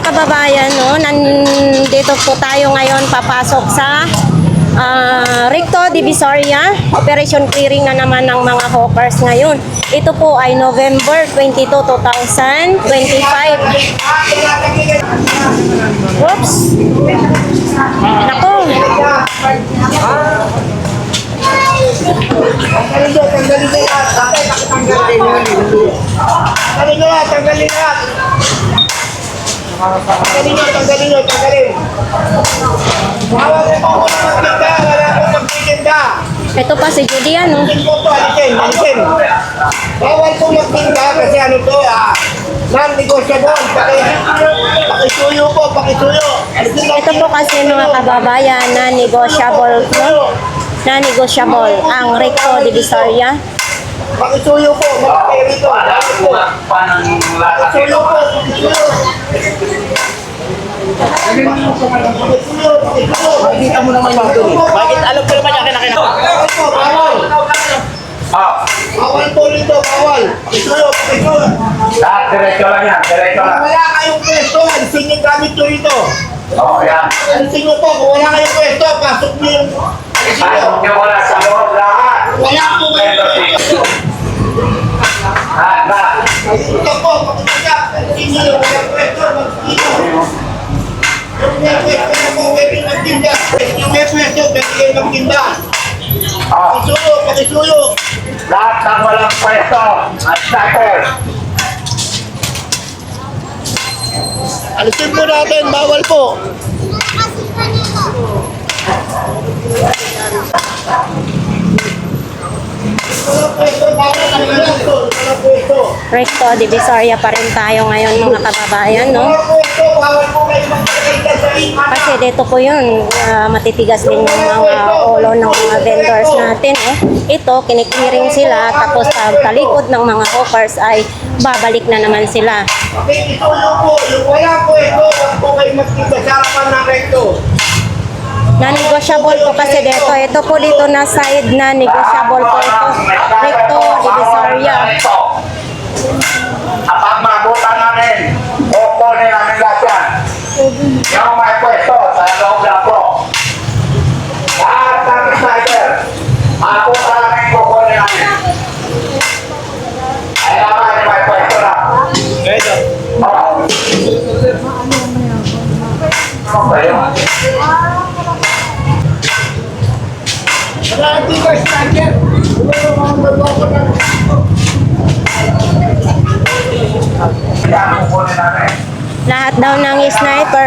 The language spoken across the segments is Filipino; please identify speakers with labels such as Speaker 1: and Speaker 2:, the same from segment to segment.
Speaker 1: kababayan, no, nandito po tayo ngayon papasok sa ah, Recto Divisoria. Operation clearing na naman ng mga hawkers ngayon. Ito po ay November 22, 2025. Whoops! Nako!
Speaker 2: Tanggalin nyo, tanggalin nyo yan. Tanggalin yan, tanggalin yan. Tanggalin nyo, tanggalin nyo, tanggalin. Bawal rin po muna magtinda, wala po magtitinda.
Speaker 1: Ito pa si Judy, ano?
Speaker 2: Alisin po to, alisin, alisin. Bawal po magtinda kasi ano to, ah, non-negotiable. Paki, pakisuyo po, pakisuyo.
Speaker 1: Ito po kasi mga kababayan na negotiable, no? Na negotiable ang Recto Divisoria.
Speaker 2: Pakisuyo po, makapiri to. Pakisuyo po, pakisuyo. Pakisuyo, pakisuyo.
Speaker 3: Nakita mo naman yung doon. Bakit alam ko naman yung kinakina?
Speaker 2: Bawal po, bawal.
Speaker 3: Ah,
Speaker 2: Bawal po rito, bawal. Pakisuyo, pakisuyo.
Speaker 3: lahat diretso lang yan, diretso lang.
Speaker 2: Wala kayong pwesto, alisin yung gamit nyo rito.
Speaker 3: Oo, yan.
Speaker 2: Alisin nyo po, kung wala kayong pwesto, pasok nyo yung... Alisin nyo.
Speaker 3: Pasok nyo wala sa loob.
Speaker 2: Wala po pwesto.
Speaker 3: Lahat na.
Speaker 2: Ito po, pakisuyo. Alisin nyo yung walang pwesto, mag-ino. Yung pwesto na po, pwede magtinda. Yung may pwesto, pwede kayo magtinda. Pakisuyo, pakisuyo.
Speaker 3: lahat ng walang pwesto at shutter.
Speaker 2: Alisin po natin, bawal po. Walang pwesto,
Speaker 1: Recto Divisoria pa rin tayo ngayon mga kababayan, no?
Speaker 2: Po sa.
Speaker 1: Kasi dito po yun, ah, matitigas din yung mga ulo ng mga vendors natin. Eh. Ito, kinikiring sila, tapos pag talikod ng mga hawkers ay babalik na naman sila.
Speaker 2: Okay, itulo po. Yung walang pwesto, wag po kayo magkita sa harapan ng rekto.
Speaker 1: Na-negotiable po kasi dito. Ito po dito na side na negotiable po ito. Recto Divisoria.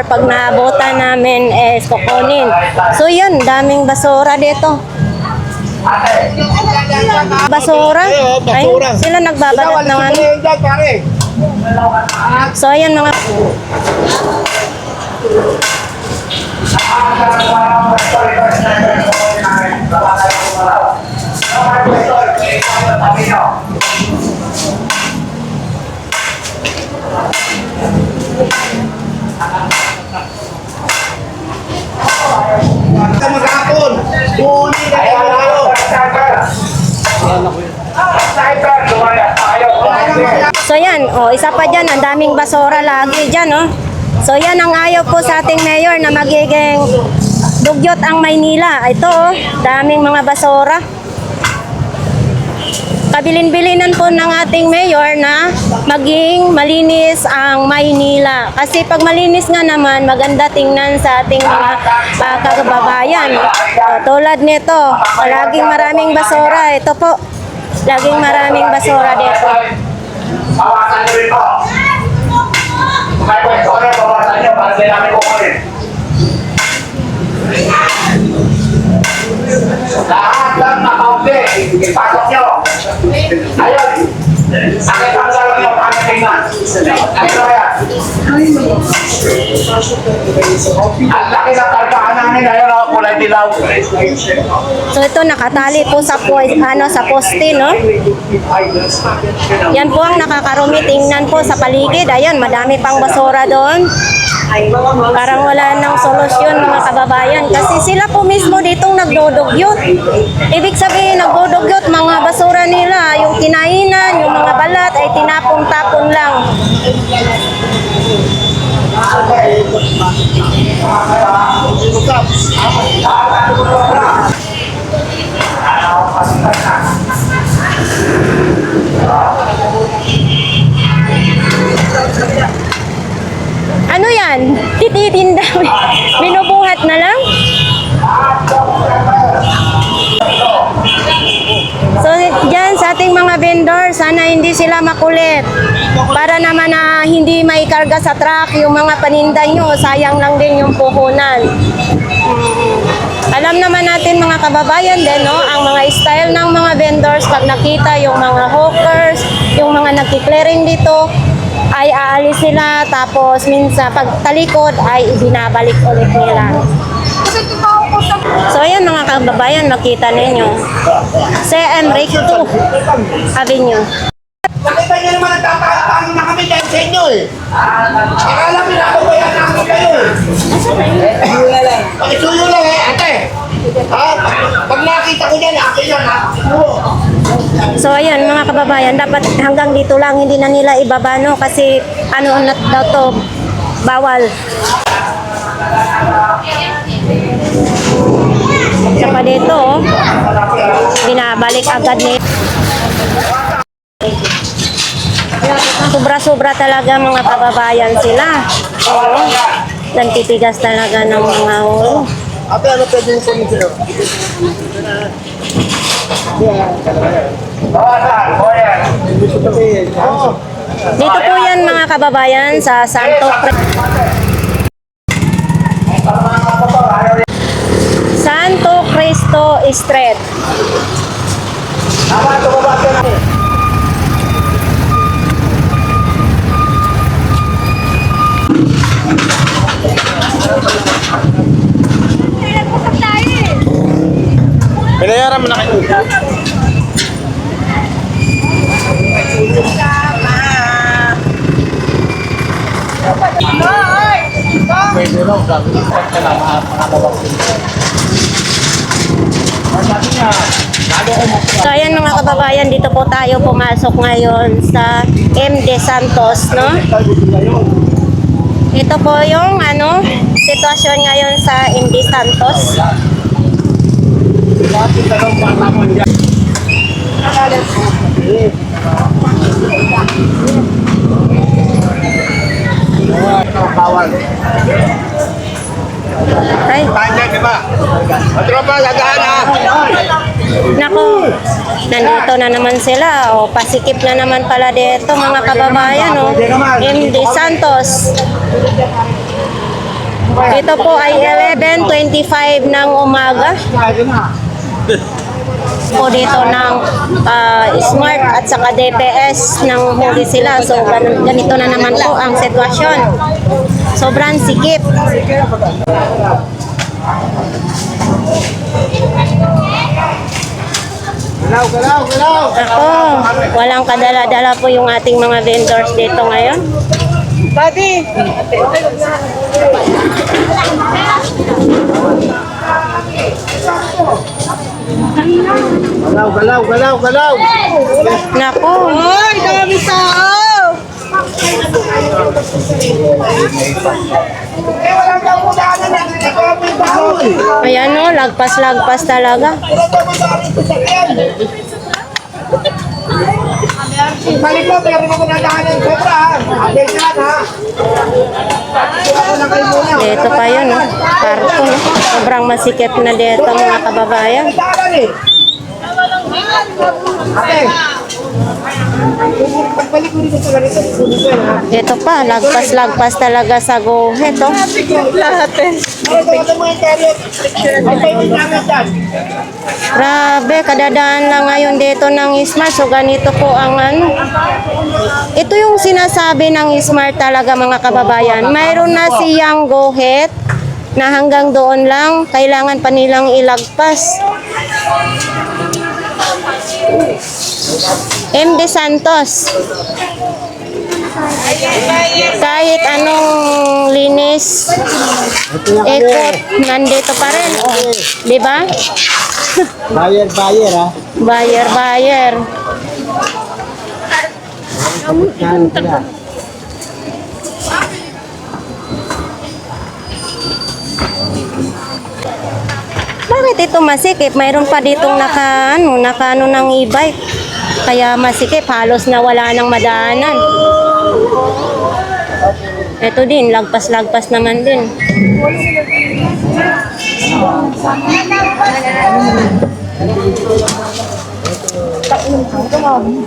Speaker 1: Pag naabutan namin, eh, kukunin. So yun, daming basura dito. Basura? Ay, sila nagbabalat ng ano. So ayan mga
Speaker 2: Sa maghapon, buuli na kayo kayo.
Speaker 1: So yan, oh, isa pa dyan, ang daming basura lagi dyan, oh. So yan ang ayaw po sa ating mayor na magiging dugyot ang Maynila. Ito, oh, daming mga basura. Kabilin-bilinan po ng ating mayor na maging malinis ang Maynila. Kasi pag malinis nga naman, maganda tingnan sa ating mga uh, kababayan. Oh, tulad nito, laging maraming basura. Ito po, laging maraming basura dito.
Speaker 3: Bawasan nyo rin po. Kung may pwesto kayo, bawasan nyo para din namin kukunin. Lahat lang na kaunti, ipasok nyo. Ayun. Sakit ang Ang laki ng kargahan namin ngayon, oh, kulay dilaw.
Speaker 1: So ito nakatali po sa po, ano sa poste no. Yan po ang nakakarumi tingnan po sa paligid. Ayan, madami pang basura doon. Parang wala nang solusyon mga kababayan kasi sila po mismo ditong nagdodugyot. Ibig sabihin nagdodugyot mga basura nila, yung kinainan, yung mga balat ay tinapon-tapon lang. Hindi sila makulit. Para naman na hindi may karga sa truck yung mga paninda nyo, sayang lang din yung puhunan. Alam naman natin mga kababayan din, no, ang mga style ng mga vendors pag nakita yung mga hawkers, yung mga nagki-clearing dito, ay aalis sila tapos minsan pag talikod ay ibinabalik ulit nila. So ayan mga kababayan, makita ninyo. CM Rick 2 Avenue.
Speaker 2: Nakita niyo naman nagtatalo na kami dahil sa inyo eh. Akala mo na ako kaya na ako kayo eh. Pakisuyo lang eh, ate. Ha? Pag nakita ko yan, akin yan ha.
Speaker 1: So ayan mga kababayan, dapat hanggang dito lang hindi na nila ibaba no kasi ano na daw to bawal. Saka dito, oh, binabalik agad ni Sobra-sobra talaga mga kababayan sila. Oo. Nagtitigas talaga ng mga ulo.
Speaker 2: Ate, ano pwede yung kunin
Speaker 3: boyan.
Speaker 1: Dito po yan mga kababayan sa Santo Cre- Santo Cristo Street.
Speaker 3: Tama, tumabas ka na.
Speaker 2: Pinayaran mo na kayo. Raw, gagawin ko ka lang
Speaker 1: So ayan mga kababayan, dito po tayo pumasok ngayon sa MD Santos, no? Ito po yung ano, sitwasyon ngayon sa MD Santos.
Speaker 2: Bawal.
Speaker 1: Ay,
Speaker 2: Tayo di ba? Matropa, dadaan ha!
Speaker 1: Nako, nandito na naman sila. O, pasikip na naman pala dito mga kababayan. O. MD Santos. Ito po ay 11.25 ng umaga. Po dito ng ah, Smart at saka DPS ng huli sila. So gan- ganito na naman po ang sitwasyon. Sobrang sikip.
Speaker 2: Galaw, galaw, galaw!
Speaker 1: Ako, walang kadala-dala po yung ating mga vendors dito ngayon.
Speaker 2: Galaw, galaw, galaw, galaw!
Speaker 1: Nako,
Speaker 4: Ay, dami tao!
Speaker 2: Eh,
Speaker 1: ayan o, lagpas-lagpas talaga.
Speaker 2: Balik mo, pero mo ko na daanan sobra ha. Ha. Ako na muna.
Speaker 1: Dito pa yun, no? Karton, no? Sobrang masikip na dito mga kababayan.
Speaker 2: Eh. Ate. Dito
Speaker 1: pa, lagpas-lagpas talaga sa guhit, oh.
Speaker 4: Lahat eh.
Speaker 2: Ito.
Speaker 1: Grabe, kadadaan lang ngayon dito ng Smart. So, ganito po ang ano. Ito yung sinasabi ng Smart talaga mga kababayan. Mayroon na siyang guhit na hanggang doon lang, kailangan pa nilang ilagpas. MD Santos. Kahit anong linis, ikot, nandito pa rin. Di ba?
Speaker 2: Buyer, buyer ha.
Speaker 1: Buyer, buyer.
Speaker 2: Yan
Speaker 1: Bakit ito masikip? Mayroon pa ditong naka, ano, naka ano ng e-bike. Kaya masikip, halos na wala nang madaanan. Ito din, lagpas-lagpas naman din.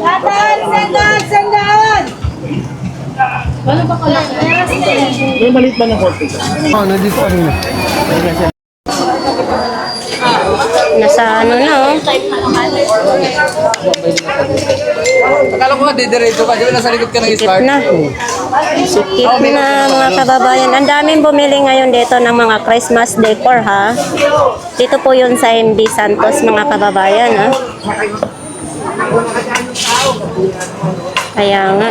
Speaker 4: Sandaan, sandaan, sandaan!
Speaker 2: May maliit ba ng konti?
Speaker 1: Nasa ano na, oh.
Speaker 5: Akala ko nga didiretso ka, di ba nasa likod ka ng
Speaker 1: Sikip na. Sikip na mga kababayan. Ang daming bumili ngayon dito ng mga Christmas decor ha. Dito po yun sa MD Santos mga kababayan ha. Kaya nga.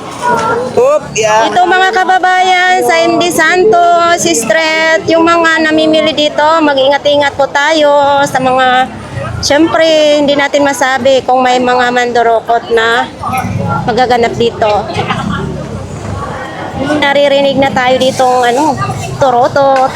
Speaker 2: Oop, yeah.
Speaker 1: Ito mga kababayan sa MD Santos Street, yung mga namimili dito, mag-ingat-ingat po tayo sa mga Siyempre, hindi natin masabi kung may mga mandorokot na magaganap dito. Naririnig na tayo ditong ano, turotot.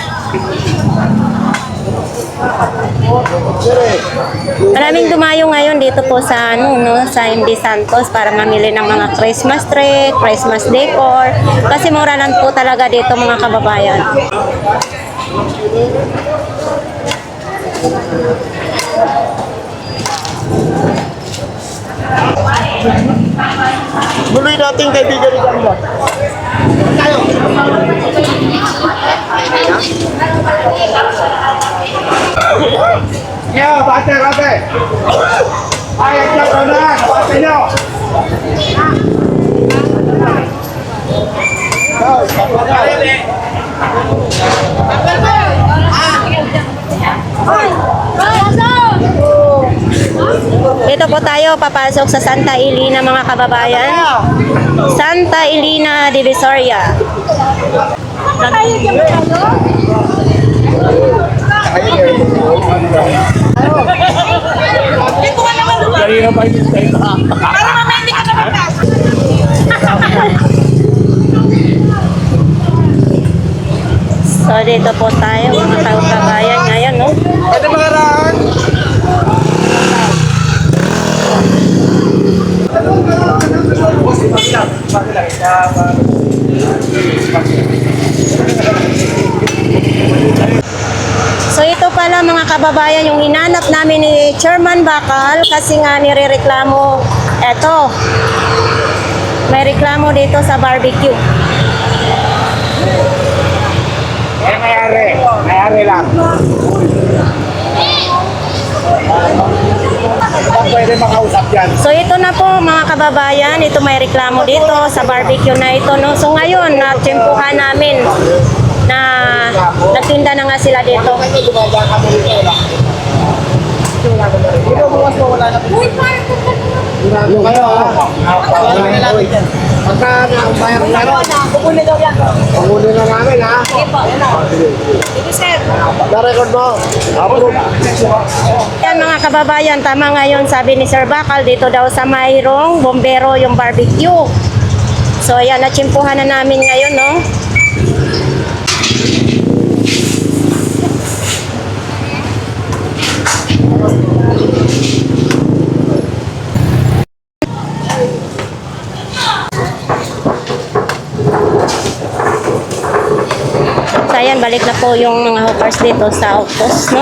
Speaker 1: Maraming dumayo ngayon dito po sa ano no sa MD Santos para mamili ng mga Christmas tree, Christmas decor kasi mura lang po talaga dito mga kababayan.
Speaker 2: Tuloy natin kaibigan ni Gamba. Tayo.
Speaker 3: Yeah, bate, bate. Ayos na ko na, bate nyo.
Speaker 1: Dito po tayo papasok sa Santa Elena mga kababayan. Santa Elena Divisoria. So dito po tayo mga kababayan ngayon no.
Speaker 2: Pwede mga raan.
Speaker 1: So ito pala mga kababayan yung hinanap namin ni Chairman Bakal kasi nga nirereklamo eto may reklamo dito sa barbecue.
Speaker 3: Eh, mayari. Mayari lang. Pwede makausap yan.
Speaker 1: So ito na po mga kababayan, ito may reklamo dito sa barbecue na ito. No? So ngayon, natsimpuhan namin na nagtinda na nga sila dito.
Speaker 2: Yung kayo ha. Pagka ang bayar na rin.
Speaker 4: Kukunin daw yan.
Speaker 2: Pangunin na namin ha.
Speaker 4: Sige po. Sige, sir.
Speaker 2: Na-record mo. Approve.
Speaker 1: Yan mga kababayan, tama ngayon sabi ni Sir Bakal dito daw sa mayroong bombero yung barbecue. So ayan, natsimpuhan na namin ngayon, no? Balik na po yung mga hookers dito sa Octos, no?